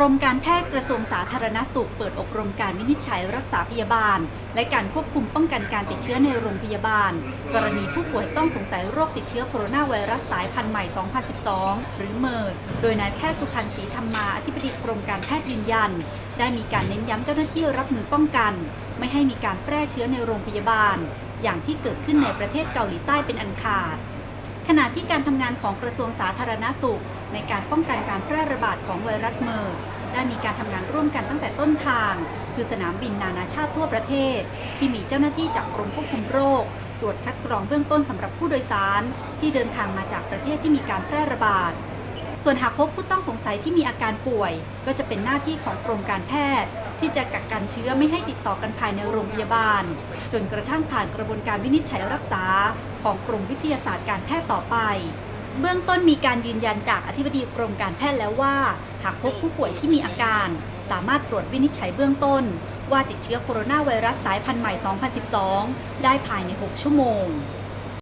รมการแพทย์กระทรวงสาธารณสุข เปิดอบรมการวินิจฉัยรักษาพยาบาล และการควบคุมป้องกันการติดเชื้อในโรงพยาบาล กรณีผู้ป่วยต้องสงสัยโรคติดเชื้อโคโรนาไวรัสสายพันธุ์ใหม่ 2012 หรือเมอร์สโดยนายแพทย์สุพันธ์ศรีธรรมาอธิบดีกรมการแพทย์ยืนยัน ได้มีการเน้นย้ำเจ้าหน้าที่รับมือป้องกัน ไม่ให้มีการแพร่เชื้อในโรงพยาบาล อย่างที่เกิดขึ้นในประเทศเกาหลีใต้เป็นอันขาดขณะที่การทำงานของกระทรวงสาธารณสุข ในการป้องกันการแพร่ระบาดของไวรัสเมอร์ส ได้มีการทำงานร่วมกันตั้งแต่ต้นทาง คือสนามบินนานาชาติทั่วประเทศ ที่มีเจ้าหน้าที่จากกรมควบคุมโรค ตรวจคัดกรองเบื้องต้นสำหรับผู้โดยสาร ที่เดินทางมาจากประเทศที่มีการแพร่ระบาด ส่วนหากพบผู้ต้องสงสัยที่มีอาการป่วย ก็จะเป็นหน้าที่ของกรมการแพทย์ที่จะกักกันเชื้อไม่ให้ติดต่อกันภายในโรงพยาบาล จนกระทั่งผ่านกระบวนการวินิจฉัยรักษา ของกรมวิทยาศาสตร์การแพทย์ต่อไป เบื้องต้นมีการยืนยันจากอธิบดีกรมการแพทย์แล้วว่า หากพบผู้ป่วยที่มีอาการ สามารถตรวจวินิจฉัยเบื้องต้น ว่าติดเชื้อโคโรนาไวรัสสายพันธุ์ใหม่ 2012 ได้ภายใน 6 ชั่วโมง